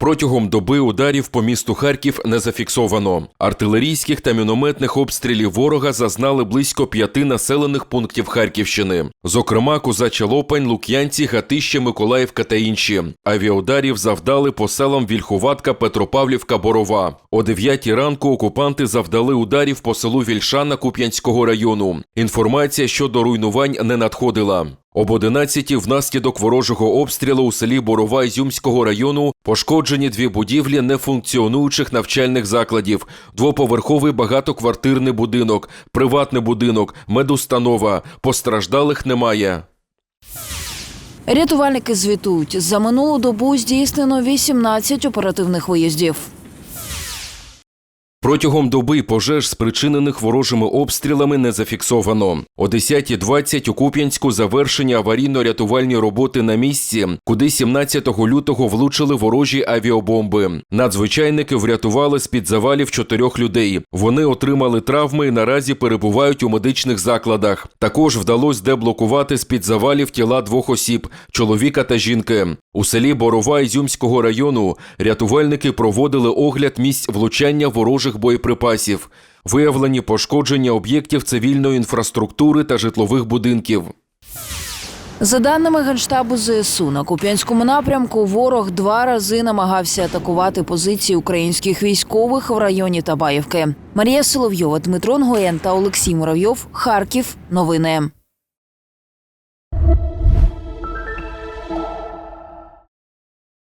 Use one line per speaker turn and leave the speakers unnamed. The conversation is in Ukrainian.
Протягом доби ударів по місту Харків не зафіксовано. Артилерійських та мінометних обстрілів ворога зазнали близько п'яти населених пунктів Харківщини. Зокрема, Козача Лопань, Лук'янці, Гатище, Миколаївка та інші. Авіаударів завдали по селам Вільхуватка, Петропавлівка, Борова. О 9 ранку окупанти завдали ударів по селу Вільшана Куп'янського району. Інформація щодо руйнувань не надходила. Об 11 внаслідок ворожого обстрілу у селі Борова Ізюмського району пошкоджені дві будівлі нефункціонуючих навчальних закладів, двоповерховий багатоквартирний будинок, приватний будинок, медустанова. Постраждалих немає.
Рятувальники звітують, за минулу добу здійснено 18 оперативних виїздів.
Протягом доби пожеж, спричинених ворожими обстрілами, не зафіксовано. О 10.20 у Куп'янську завершені аварійно-рятувальні роботи на місці, куди 17 лютого влучили ворожі авіабомби. Надзвичайники врятували з-під завалів чотирьох людей. Вони отримали травми і наразі перебувають у медичних закладах. Також вдалося деблокувати з-під завалів тіла двох осіб чоловіка та жінки. У селі Борова Ізюмського району рятувальники проводили огляд місць влучання ворожих боєприпасів, виявлені пошкодження об'єктів цивільної інфраструктури та житлових будинків.
За даними Генштабу ЗСУ, на Куп'янському напрямку ворог два рази намагався атакувати позиції українських військових в районі Табаївки. Марія Соловйова, Дмитро Нгоєн та Олексій Муравйов. Харків. Новини.